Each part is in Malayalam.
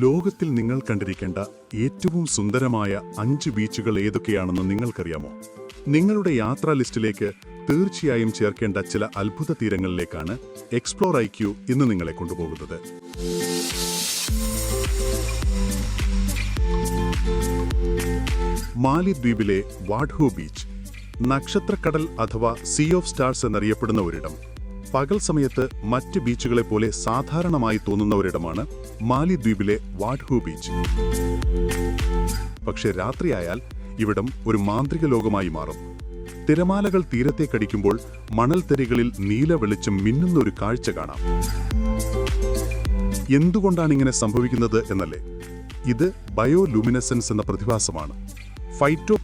ലോകത്തിൽ നിങ്ങൾ കണ്ടിരിക്കേണ്ട ഏറ്റവും സുന്ദരമായ അഞ്ച് ബീച്ചുകൾ ഏതൊക്കെയാണെന്ന് നിങ്ങൾക്കറിയാമോ? നിങ്ങളുടെ യാത്രാ ലിസ്റ്റിലേക്ക് തീർച്ചയായും ചേർക്കേണ്ട ചില അത്ഭുത തീരങ്ങളിലേക്കാണ് എക്സ്പ്ലോർ ഐ ക്യു ഇന്ന് നിങ്ങളെ കൊണ്ടുപോകുന്നത്. മാലിദ്വീപിലെ വാഡ്ഹു ബീച്ച് നക്ഷത്രക്കടൽ അഥവാ സീ ഓഫ് സ്റ്റാർസ് എന്നറിയപ്പെടുന്ന ഒരിടം. പകൽ സമയത്ത് മറ്റ് ബീച്ചുകളെ പോലെ സാധാരണമായി തോന്നുന്ന ഒരിടമാണ് മാലിദ്വീപിലെ വാഡ്ഹു ബീച്ച്. പക്ഷെ രാത്രിയായാൽ ഇവിടം ഒരു മാന്ത്രിക ലോകമായി മാറും. തിരമാലകൾ തീരത്തേക്കടിക്കുമ്പോൾ മണൽത്തരികളിൽ നീല വെളിച്ചം മിന്നുന്ന ഒരു കാഴ്ച കാണാം. എന്തുകൊണ്ടാണ് ഇങ്ങനെ സംഭവിക്കുന്നത് എന്നല്ലേ? ഇത് ബയോലുമിനസൻസ് എന്ന പ്രതിഭാസമാണ്. ഫൈറ്റോ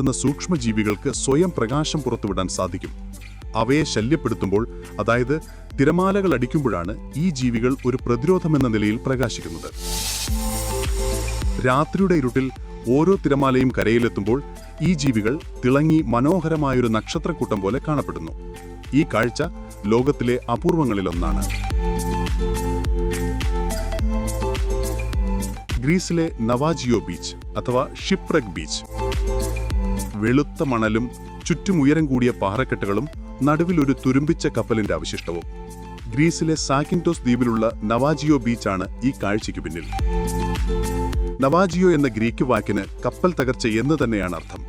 എന്ന സൂക്ഷ്മജീവികൾക്ക് സ്വയം പ്രകാശം പുറത്തുവിടാൻ സാധിക്കും. അവയെ ശല്യപ്പെടുത്തുമ്പോൾ അതായത് തിരമാലകൾ അടിക്കുമ്പോഴാണ് ഈ ജീവികൾ ഒരു പ്രതിരോധമെന്ന നിലയിൽ പ്രകാശിക്കുന്നത്. രാത്രിയുടെ ഇരുട്ടിൽ ഓരോ തിരമാലയും കരയിലെത്തുമ്പോൾ ഈ ജീവികൾ തിളങ്ങി മനോഹരമായൊരു നക്ഷത്രക്കൂട്ടം പോലെ കാണപ്പെടുന്നു. ഈ കാഴ്ച ലോകത്തിലെ അപൂർവങ്ങളിലൊന്നാണ്. ഗ്രീസിലെ നവാജിയോ ബീച്ച് അഥവാ ഷിപ്രക് ബീച്ച്. വെളുത്ത മണലും ചുറ്റും ഉയരം കൂടിയ പാറക്കെട്ടുകളും നടുവിൽ ഒരു തുരുമ്പിച്ച കപ്പലിന്റെ അവശിഷ്ടവും. ഗ്രീസിലെ സാക്കിൻടോസ് ദ്വീപിലുള്ള നവാജിയോ ബീച്ചാണ് ഈ കാഴ്ചയ്ക്ക് പിന്നിൽ. നവാജിയോ എന്ന ഗ്രീക്ക് വാക്കിന് കപ്പൽ തകർച്ച എന്ന് തന്നെയാണ് അർത്ഥം.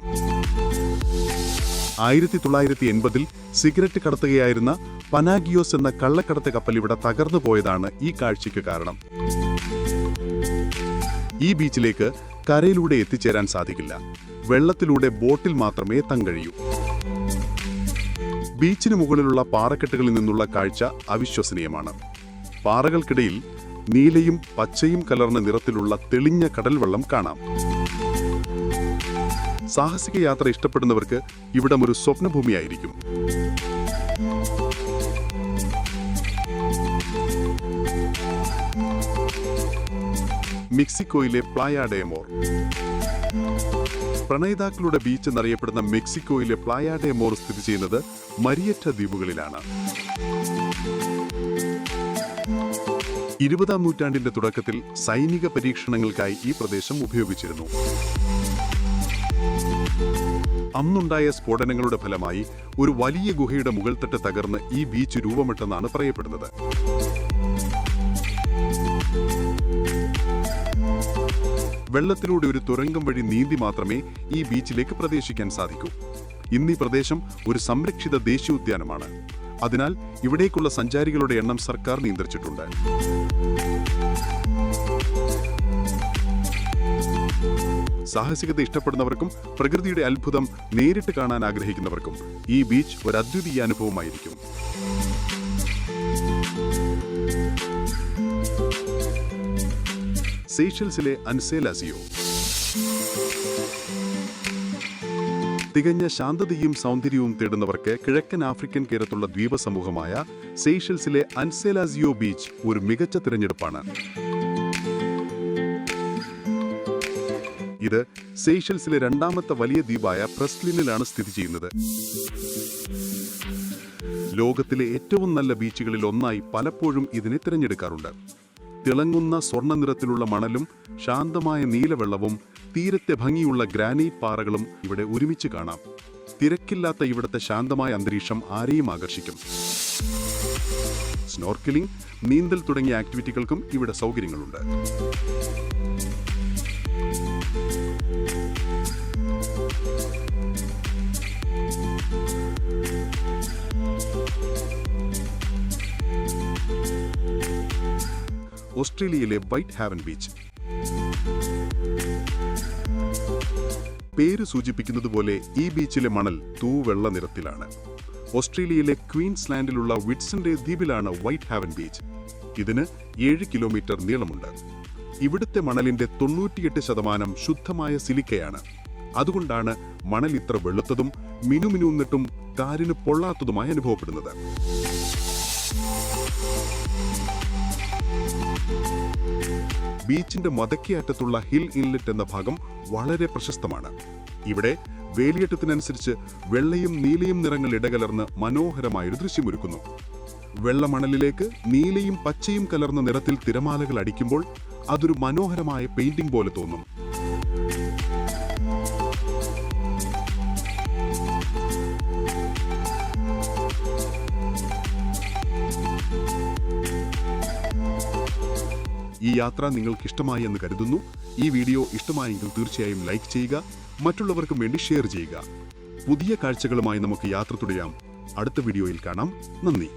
ആയിരത്തി തൊള്ളായിരത്തി എൺപതിൽ സിഗരറ്റ് കടത്തുകയായിരുന്ന പനാഗിയോസ് എന്ന കള്ളക്കടത്ത് കപ്പൽ ഇവിടെ തകർന്നു പോയതാണ് ഈ കാഴ്ചയ്ക്ക് കാരണം. ഈ ബീച്ചിലേക്ക് കരയിലൂടെ എത്തിച്ചേരാൻ സാധിക്കില്ല. വെള്ളത്തിലൂടെ ബോട്ടിൽ മാത്രമേ എത്താൻ കഴിയൂ ബീച്ചിന് മുകളിലുള്ള പാറക്കെട്ടുകളിൽ നിന്നുള്ള കാഴ്ച അവിശ്വസനീയമാണ്. പാറകൾക്കിടയിൽ നീലയും പച്ചയും കലർന്ന നിറത്തിലുള്ള തെളിഞ്ഞ കടൽവെള്ളം കാണാം. സാഹസിക യാത്ര ഇഷ്ടപ്പെടുന്നവർക്ക് ഇവിടം ഒരു സ്വപ്നഭൂമിയായിരിക്കും. മെക്സിക്കോയിലെ പ്ലായ ഡേമോർ പ്രണയിതാക്കളുടെ ബീച്ച് എന്നറിയപ്പെടുന്ന മെക്സിക്കോയിലെ പ്ലായ ഡേമോർ സ്ഥിതി ചെയ്യുന്നത് മരിയറ്റ ദ്വീപുകളിലാണ്. ഇരുപതാം നൂറ്റാണ്ടിന്റെ തുടക്കത്തിൽ സൈനിക പരീക്ഷണങ്ങൾക്കായി ഈ പ്രദേശം ഉപയോഗിച്ചിരുന്നു. അന്നുണ്ടായ സ്ഫോടനങ്ങളുടെ ഫലമായി ഒരു വലിയ ഗുഹയുടെ മുകൾത്തട്ട് തകർന്ന് ഈ ബീച്ച് രൂപമിട്ടെന്നാണ് പറയപ്പെടുന്നത്. വെള്ളത്തിലൂടെ ഒരു തുരങ്കം വഴി നീന്തി മാത്രമേ ഈ ബീച്ചിലേക്ക് പ്രവേശിക്കാൻ സാധിക്കൂ. ഇന്ന് ഈ പ്രദേശം ഒരു സംരക്ഷിത ദേശീയോദ്യാനമാണ്. അതിനാൽ ഇവിടേക്കുള്ള സഞ്ചാരികളുടെ എണ്ണം സർക്കാർ നിയന്ത്രിച്ചിട്ടുണ്ട്. സാഹസികത ഇഷ്ടപ്പെടുന്നവർക്കും പ്രകൃതിയുടെ അത്ഭുതം നേരിട്ട് കാണാൻ ആഗ്രഹിക്കുന്നവർക്കും ഈ ബീച്ച് ഒരു അദ്വിതീയ അനുഭവമായിരിക്കും. സീഷൽസിലെ അൻസേലാസിയോ തികഞ്ഞ ശാന്തതയും സൗന്ദര്യവും തേടുന്നവർക്ക് കിഴക്കൻ ആഫ്രിക്കൻ തീരത്തുള്ള ദ്വീപ സമൂഹമായ സെയ്ഷൽസിലെ അൻസേലാസിയോ ബീച്ച് ഒരു മികച്ച തിരഞ്ഞെടുപ്പാണ്. ഇത് സെയ്ഷൽസിലെ രണ്ടാമത്തെ വലിയ ദ്വീപായ പ്രസ്ലിനിലാണ് സ്ഥിതി ചെയ്യുന്നത്. ലോകത്തിലെ ഏറ്റവും നല്ല ബീച്ചുകളിൽ ഒന്നായി പലപ്പോഴും ഇതിനെ തിരഞ്ഞെടുക്കാറുണ്ട്. തിളങ്ങുന്ന സ്വർണ നിറത്തിലുള്ള മണലും ശാന്തമായ നീലവെള്ളവും തീരത്തെ ഭംഗിയുള്ള ഗ്രാനൈറ്റ് പാറകളും ഇവിടെ ഒരുമിച്ച് കാണാം. തിരക്കില്ലാത്ത ഇവിടുത്തെ ശാന്തമായ അന്തരീക്ഷം ആരെയും ആകർഷിക്കും. സ്നോർക്കലിംഗ് നീന്തൽ തുടങ്ങിയ ആക്ടിവിറ്റികൾക്കും ഇവിടെ സൗകര്യങ്ങളുണ്ട്. ഓസ്ട്രേലിയയിലെ വൈറ്റ് ഹാവൻ ബീച്ച്. പേര് സൂചിപ്പിക്കുന്നത് പോലെ ഈ ബീച്ചിലെ മണൽ തൂവെള്ള നിറത്തിലാണ്. ഓസ്ട്രേലിയയിലെ ക്വീൻസ്ലാൻഡിലുള്ള വിറ്റ്സന്റെ ദ്വീപിലാണ് വൈറ്റ് ഹാവൻ ബീച്ച്. ഇതിന് ഏഴ് കിലോമീറ്റർ നീളമുണ്ട്. ഇവിടുത്തെ മണലിന്റെ തൊണ്ണൂറ്റിയെട്ട് ശതമാനം ശുദ്ധമായ സിലിക്കയാണ്. അതുകൊണ്ടാണ് മണൽ ഇത്ര വെളുത്തതും മിനുമിനുന്നിട്ടും കാരിന് പൊള്ളാത്തതുമായി അനുഭവപ്പെടുന്നത്. ബീച്ചിന്റെ മതക്കിയറ്റത്തുള്ള ഹിൽ ഇൻലെറ്റ് എന്ന ഭാഗം വളരെ പ്രശസ്തമാണ്. ഇവിടെ വേലിയേറ്റത്തിനനുസരിച്ച് വെള്ളയും നീലയും നിറങ്ങൾ ഇടകലർന്ന് മനോഹരമായൊരു ദൃശ്യമൊരുക്കുന്നു. വെള്ളമണലിലേക്ക് നീലയും പച്ചയും കലർന്ന നിറത്തിൽ തിരമാലകൾ അടിക്കുമ്പോൾ അതൊരു മനോഹരമായ പെയിന്റിംഗ് പോലെ തോന്നും. ഈ യാത്ര നിങ്ങൾക്ക് ഇഷ്ടമായി എന്ന് കരുതുന്നു. ഈ വീഡിയോ ഇഷ്ടമായെങ്കിൽ തീർച്ചയായും ലൈക്ക് ചെയ്യുക മറ്റുള്ളവർക്കും വേണ്ടി ഷെയർ ചെയ്യുക. പുതിയ കാഴ്ചകളുമായി നമുക്ക് യാത്ര തുടയാം അടുത്ത വീഡിയോയിൽ കാണാം. നന്ദി.